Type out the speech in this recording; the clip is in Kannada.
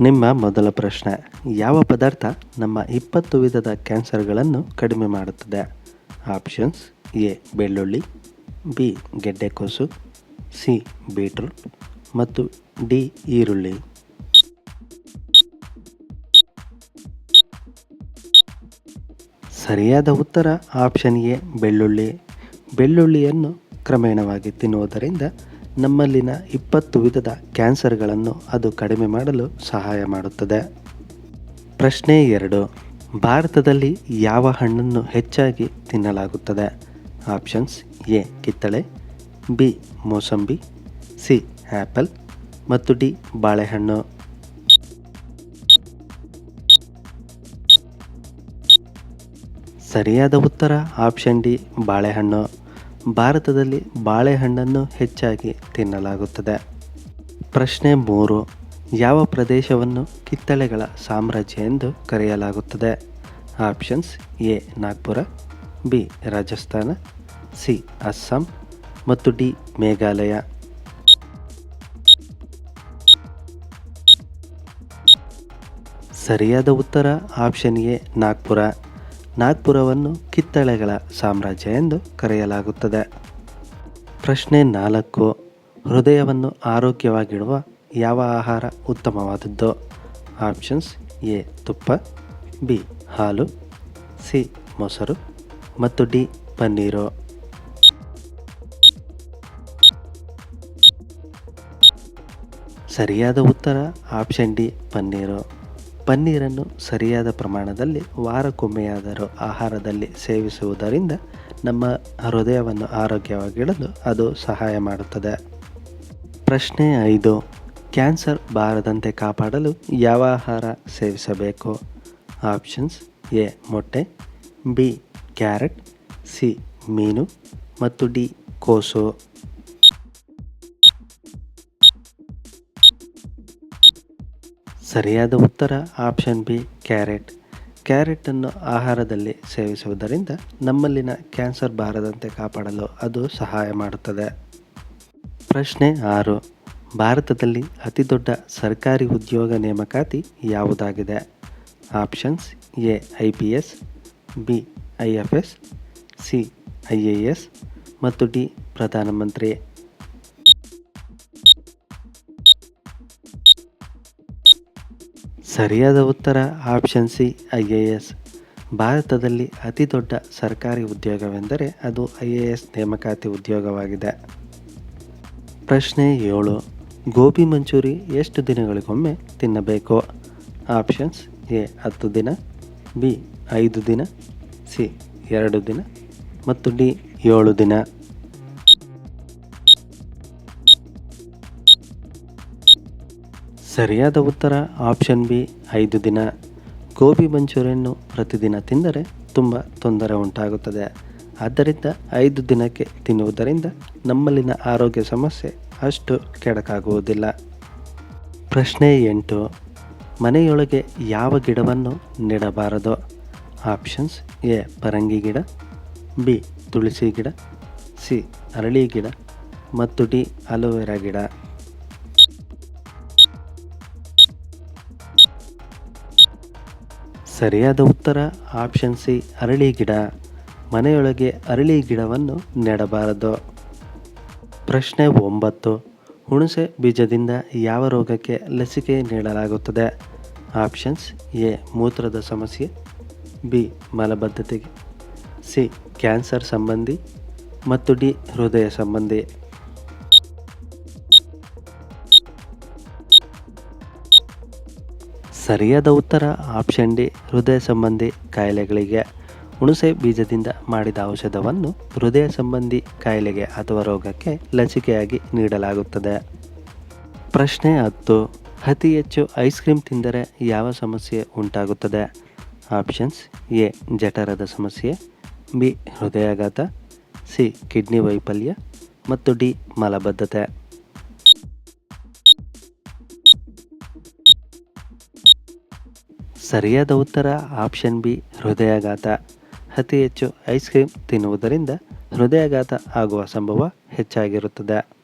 ನಿಮ್ಮ ಮೊದಲ ಪ್ರಶ್ನೆ. ಯಾವ ಪದಾರ್ಥ ನಮ್ಮ ಇಪ್ಪತ್ತು ವಿಧದ ಕ್ಯಾನ್ಸರ್ಗಳನ್ನು ಕಡಿಮೆ ಮಾಡುತ್ತದೆ? ಆಪ್ಷನ್ಸ್, ಎ, ಬೆಳ್ಳುಳ್ಳಿ, ಬಿ ಗೆಡ್ಡೆಕೋಸು ಸಿ, ಬೀಟ್ರೂಟ್ ಮತ್ತು ಡಿ, ಈರುಳ್ಳಿ. ಸರಿಯಾದ ಉತ್ತರ ಆಪ್ಷನ್ ಎ, ಬೆಳ್ಳುಳ್ಳಿ. ಬೆಳ್ಳುಳ್ಳಿಯನ್ನು ಕ್ರಮೇಣವಾಗಿ ತಿನ್ನುವುದರಿಂದ ನಮ್ಮಲ್ಲಿನ ಇಪ್ಪತ್ತು ವಿಧದ ಕ್ಯಾನ್ಸರ್ಗಳನ್ನು ಅದು ಕಡಿಮೆ ಮಾಡಲು ಸಹಾಯ ಮಾಡುತ್ತದೆ. ಪ್ರಶ್ನೆ ಎರಡು, ಭಾರತದಲ್ಲಿ ಯಾವ ಹಣ್ಣನ್ನು ಹೆಚ್ಚಾಗಿ ತಿನ್ನಲಾಗುತ್ತದೆ? ಆಪ್ಷನ್ಸ್ ಎ, ಕಿತ್ತಳೆ, ಬಿ, ಮೋಸಂಬಿ, ಸಿ ಆ್ಯಪಲ್ ಮತ್ತು ಡಿ, ಬಾಳೆಹಣ್ಣು. ಸರಿಯಾದ ಉತ್ತರ ಆಪ್ಷನ್ ಡಿ, ಬಾಳೆಹಣ್ಣು. ಭಾರತದಲ್ಲಿ ಬಾಳೆಹಣ್ಣನ್ನು ಹೆಚ್ಚಾಗಿ ತಿನ್ನಲಾಗುತ್ತದೆ. ಪ್ರಶ್ನೆ ಮೂರು, ಯಾವ ಪ್ರದೇಶವನ್ನು ಕಿತ್ತಳೆಗಳ ಸಾಮ್ರಾಜ್ಯ ಎಂದು ಕರೆಯಲಾಗುತ್ತದೆ? Options A, Nagpur, B, Rajasthan, C, Assam ಮತ್ತು ಡಿ, ಮೇಘಾಲಯ. ಸರಿಯಾದ ಉತ್ತರ ಆಪ್ಷನ್ ಎ, ನಾಗ್ಪುರ. ನಾಗ್ಪುರವನ್ನು ಕಿತ್ತಳೆಗಳ ಸಾಮ್ರಾಜ್ಯ ಎಂದು ಕರೆಯಲಾಗುತ್ತದೆ. ಪ್ರಶ್ನೆ ನಾಲ್ಕು, ಹೃದಯವನ್ನು ಆರೋಗ್ಯವಾಗಿಡುವ ಯಾವ ಆಹಾರ ಉತ್ತಮವಾದದ್ದು? ಆಪ್ಷನ್ಸ್ ಎ, ತುಪ್ಪ, ಬಿ, ಹಾಲು, ಸಿ, ಮೊಸರು ಮತ್ತು ಡಿ, ಪನ್ನೀರು. ಸರಿಯಾದ ಉತ್ತರ ಆಪ್ಷನ್ ಡಿ, ಪನ್ನೀರು. ಪನ್ನೀರನ್ನು ಸರಿಯಾದ ಪ್ರಮಾಣದಲ್ಲಿ ವಾರಕ್ಕೊಮ್ಮೆಯಾದರೂ ಆಹಾರದಲ್ಲಿ ಸೇವಿಸುವುದರಿಂದ ನಮ್ಮ ಹೃದಯವನ್ನು ಆರೋಗ್ಯವಾಗಿಡಲು ಅದು ಸಹಾಯ ಮಾಡುತ್ತದೆ. ಪ್ರಶ್ನೆ ಐದು. ಕ್ಯಾನ್ಸರ್ ಬಾರದಂತೆ ಕಾಪಾಡಲು ಯಾವ ಆಹಾರ ಸೇವಿಸಬೇಕು? ಆಪ್ಷನ್ಸ್ ಎ, ಮೊಟ್ಟೆ, ಬಿ, ಕ್ಯಾರೆಟ್, ಸಿ, ಮೀನು ಮತ್ತು ಡಿ, ಕೋಸು. ಸರಿಯಾದ ಉತ್ತರ ಆಪ್ಷನ್ ಬಿ, ಕ್ಯಾರೆಟ್. ಕ್ಯಾರೆಟನ್ನು ಆಹಾರದಲ್ಲಿ ಸೇವಿಸುವುದರಿಂದ ನಮ್ಮಲ್ಲಿನ ಕ್ಯಾನ್ಸರ್ ಬಾರದಂತೆ ಕಾಪಾಡಲು ಅದು ಸಹಾಯ ಮಾಡುತ್ತದೆ. ಪ್ರಶ್ನೆ ಆರು. ಭಾರತದಲ್ಲಿ ಅತಿದೊಡ್ಡ ಸರ್ಕಾರಿ ಉದ್ಯೋಗ ನೇಮಕಾತಿ ಯಾವುದಾಗಿದೆ? Options A, I P S, B, I F S, C, I A S ಮತ್ತು ಡಿ, ಪ್ರಧಾನಮಂತ್ರಿ. ಸರಿಯಾದ ಉತ್ತರ option C I A S ಭಾರತದಲ್ಲಿ ಅತಿ ದೊಡ್ಡ ಸರ್ಕಾರಿ ಉದ್ಯೋಗವೆಂದರೆ ಅದು ಐ ಎ ಎಸ್ ನೇಮಕಾತಿ ಉದ್ಯೋಗವಾಗಿದೆ. ಪ್ರಶ್ನೆ ಏಳು, ಗೋಬಿ ಮಂಚೂರಿ ಎಷ್ಟು ದಿನಗಳಿಗೊಮ್ಮೆ ತಿನ್ನಬೇಕು? ಆಪ್ಷನ್ಸ್ ಎ ಹತ್ತು ದಿನ ಬಿ ಐದು ದಿನ ಸಿ ಎರಡು ದಿನ, ಮತ್ತು ಡಿ ಏಳು ದಿನ. ಸರಿಯಾದ ಉತ್ತರ ಆಪ್ಷನ್ ಬಿ ಐದು ದಿನ. ಗೋಬಿ ಮಂಚೂರಿಯನ್ನು ಪ್ರತಿದಿನ ತಿಂದರೆ ತುಂಬ ತೊಂದರೆ ಉಂಟಾಗುತ್ತದೆ. ಆದ್ದರಿಂದ ಐದು ದಿನಕ್ಕೆ ತಿನ್ನುವುದರಿಂದ ನಮ್ಮಲ್ಲಿನ ಆರೋಗ್ಯ ಸಮಸ್ಯೆ ಅಷ್ಟು ಕೆಡಕಾಗುವುದಿಲ್ಲ. ಪ್ರಶ್ನೆ ಎಂಟು, ಮನೆಯೊಳಗೆ ಯಾವ ಗಿಡವನ್ನು ನೆಡಬಾರದು? ಆಪ್ಷನ್ಸ್ ಎ, ಪರಂಗಿ ಗಿಡ, ಬಿ, ತುಳಸಿ ಗಿಡ, ಸಿ, ಅರಳಿ ಗಿಡ ಮತ್ತು ಡಿ, ಅಲೋವೆರಾ ಗಿಡ. ಸರಿಯಾದ ಉತ್ತರ ಆಪ್ಷನ್ ಸಿ ಅರಳಿ ಗಿಡ. ಮನೆಯೊಳಗೆ ಅರಳಿ ಗಿಡವನ್ನು ನೆಡಬಾರದು. ಪ್ರಶ್ನೆ ಒಂಬತ್ತು. ಹುಣಸೆ ಬೀಜದಿಂದ ಯಾವ ರೋಗಕ್ಕೆ ಲಸಿಕೆ ನೀಡಲಾಗುತ್ತದೆ? ಆಪ್ಷನ್ಸ್ ಎ ಮೂತ್ರದ ಸಮಸ್ಯೆ. ಬಿ ಮಲಬದ್ಧತೆಗೆ. ಸಿ ಕ್ಯಾನ್ಸರ್ ಸಂಬಂಧಿ. ಮತ್ತು ಡಿ ಹೃದಯ ಸಂಬಂಧಿ. ಸರಿಯಾದ ಉತ್ತರ ಆಪ್ಷನ್ ಡಿ ಹೃದಯ ಸಂಬಂಧಿ ಕಾಯಿಲೆಗಳಿಗೆ ಹುಣಸೆ ಬೀಜದಿಂದ ಮಾಡಿದ ಔಷಧವನ್ನು ಹೃದಯ ಸಂಬಂಧಿ ಕಾಯಿಲೆಗೆ ಅಥವಾ ರೋಗಕ್ಕೆ ಲಸಿಕೆಯಾಗಿ ನೀಡಲಾಗುತ್ತದೆ. ಪ್ರಶ್ನೆ ಹತ್ತು, ಅತಿ ಹೆಚ್ಚು ಐಸ್ ಕ್ರೀಮ್ ತಿಂದರೆ ಯಾವ ಸಮಸ್ಯೆ ಉಂಟಾಗುತ್ತದೆ? ಆಪ್ಷನ್ಸ್ ಎ, ಜಠರದ ಸಮಸ್ಯೆ, ಬಿ, ಹೃದಯಾಘಾತ, ಸಿ, ಕಿಡ್ನಿ ವೈಫಲ್ಯ, ಮತ್ತು ಡಿ, ಮಲಬದ್ಧತೆ. ಸರಿಯಾದ ಉತ್ತರ ಆಪ್ಷನ್ ಬಿ ಹೃದಯಾಘಾತ. ಅತಿ ಹೆಚ್ಚು ಐಸ್ ಕ್ರೀಮ್ ತಿನ್ನುವುದರಿಂದ ಹೃದಯಾಘಾತ ಆಗುವ ಸಂಭವ ಹೆಚ್ಚಾಗಿರುತ್ತದೆ.